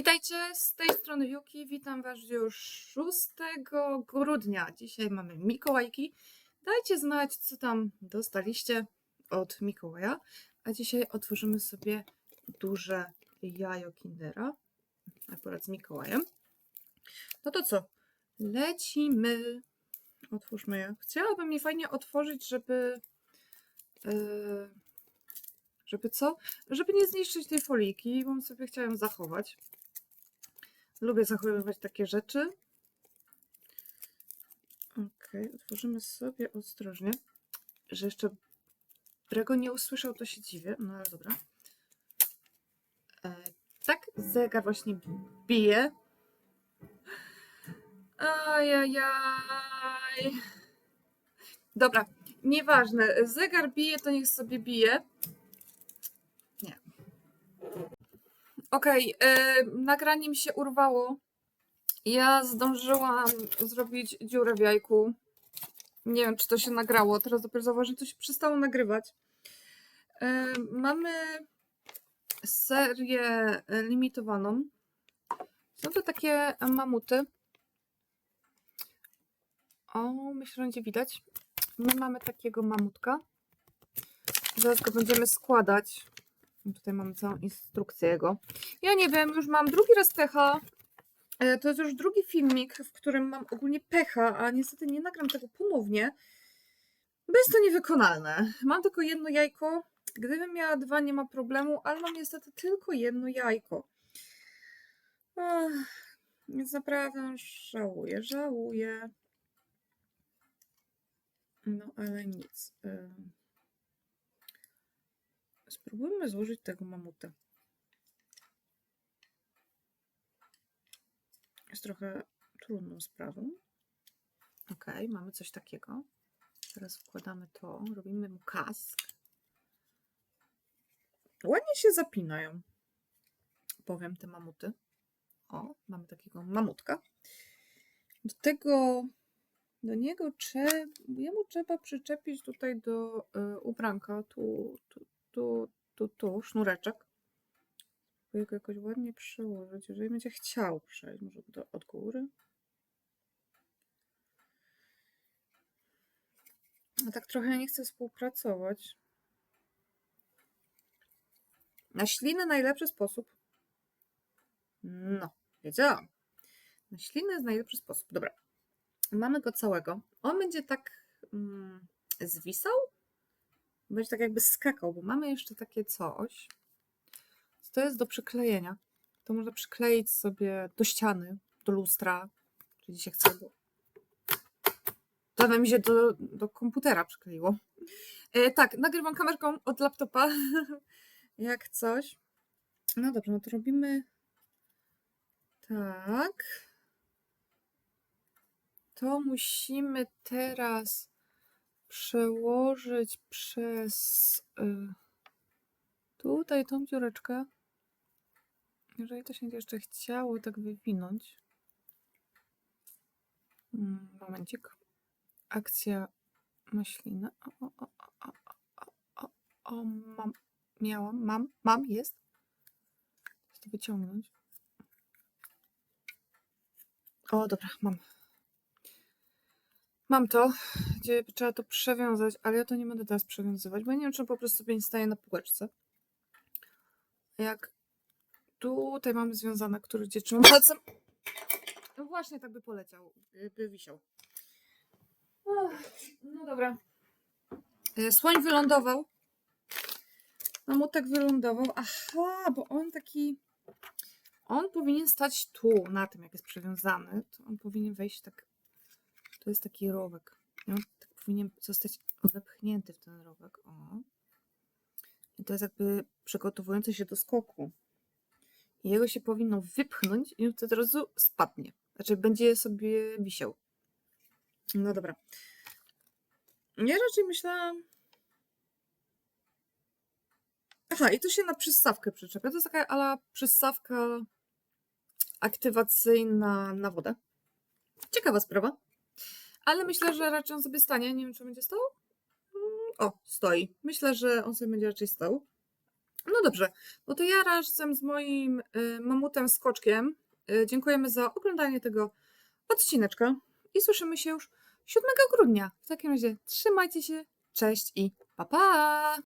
Witajcie, z tej strony Yuki. Witam Was już 6 grudnia. Dzisiaj mamy Mikołajki. Dajcie znać, co tam dostaliście od Mikołaja. A dzisiaj otworzymy sobie duże jajo Kindera. Akurat z Mikołajem. No to co? Lecimy. Otwórzmy je. Chciałabym je fajnie otworzyć, żeby. Yy, żeby co? Żeby nie zniszczyć tej foliki, bo sobie chciałem zachować. Lubię zachowywać takie rzeczy. Ok, otworzymy sobie ostrożnie. Że jeszcze Brego nie usłyszał, to się dziwię. No ale dobra. E, tak, zegar właśnie bije. Ajajaj. Dobra, nieważne. Zegar bije, to niech sobie bije. Nie. Okej, okay, nagranie mi się urwało. Ja zdążyłam zrobić dziurę w jajku. Nie wiem, czy to się nagrało. Teraz dopiero zauważyłem, że to się przestało nagrywać. E, mamy serię limitowaną. Są to takie mamuty. O, myślę, że będzie widać. My mamy takiego mamutka. Zaraz go będziemy składać. Tutaj mamy całą instrukcję jego. Ja nie wiem, już mam drugi raz pecha. E, To jest już drugi filmik, w którym mam ogólnie pecha, a niestety nie nagram tego ponownie, bo jest to niewykonalne. Mam tylko jedno jajko. Gdybym miała dwa, nie ma problemu, ale mam niestety tylko jedno jajko. Ach, więc naprawdę żałuję, żałuję. No ale nic. Ym. Spróbujmy złożyć tego mamuta. Jest trochę trudną sprawą. Ok, mamy coś takiego. Teraz wkładamy to, robimy mu kask. Ładnie się zapinają. Powiem te mamuty. O, mamy takiego mamutka. Do tego, do niego trzeba, jemu trzeba przyczepić tutaj do y, ubranka, tu, tu, tu, tu, tu, sznureczek. Spróbuję go jakoś ładnie przełożyć, jeżeli będzie chciał przejść, może do, od góry. A tak trochę nie chcę współpracować. Na ślinę najlepszy sposób. No, wiedziałam. Na ślinę jest najlepszy sposób. Dobra. Mamy go całego. On będzie tak mm, zwisał. Będzie tak jakby skakał, bo mamy jeszcze takie coś. To jest do przyklejenia. To można przykleić sobie do ściany, do lustra, czyli się chce. Bo... Mi się do, do komputera przykleiło. E, tak, nagrywam kamerką od laptopa, jak coś. No dobrze, no to robimy tak. To musimy teraz przełożyć przez y, tutaj tą dziureczkę. Jeżeli to się jeszcze chciało tak wywinąć. Mm, Momencik. Akcja maślina. O, o, o, o, o, o, o, mam. Miałam, mam, mam, jest. Chcę to wyciągnąć. O, dobra, mam. Mam to, gdzie trzeba to przewiązać, ale ja to nie będę teraz przewiązywać, bo nie wiem, czy po prostu sobie nie staje na półeczce. Jak tutaj mamy związane, który gdzie trzymam palcem. No właśnie, tak by poleciał, by- wisiał. No dobra. E, Słoń wylądował. Mamutek wylądował. Aha, bo on taki... On powinien stać tu, na tym, jak jest przywiązany. To on powinien wejść tak... To jest taki rowek. On tak powinien zostać wepchnięty w ten rowek. O. I to jest jakby przygotowujący się do skoku. I jego się powinno wypchnąć i wtedy od razu spadnie. Znaczy będzie sobie wisiał. No dobra. Ja raczej myślałam... Aha, i to się na przystawkę przyczepia. To jest taka ala przystawka aktywacyjna na wodę. Ciekawa sprawa. Ale myślę, że raczej on sobie stanie. Nie wiem, czy będzie stał. Mm, O, stoi. Myślę, że on sobie będzie raczej stał. No dobrze, no to ja razem z moim y, mamutem Skoczkiem y, dziękujemy za oglądanie tego odcineczka i słyszymy się już 7 grudnia. W takim razie trzymajcie się, cześć i pa pa!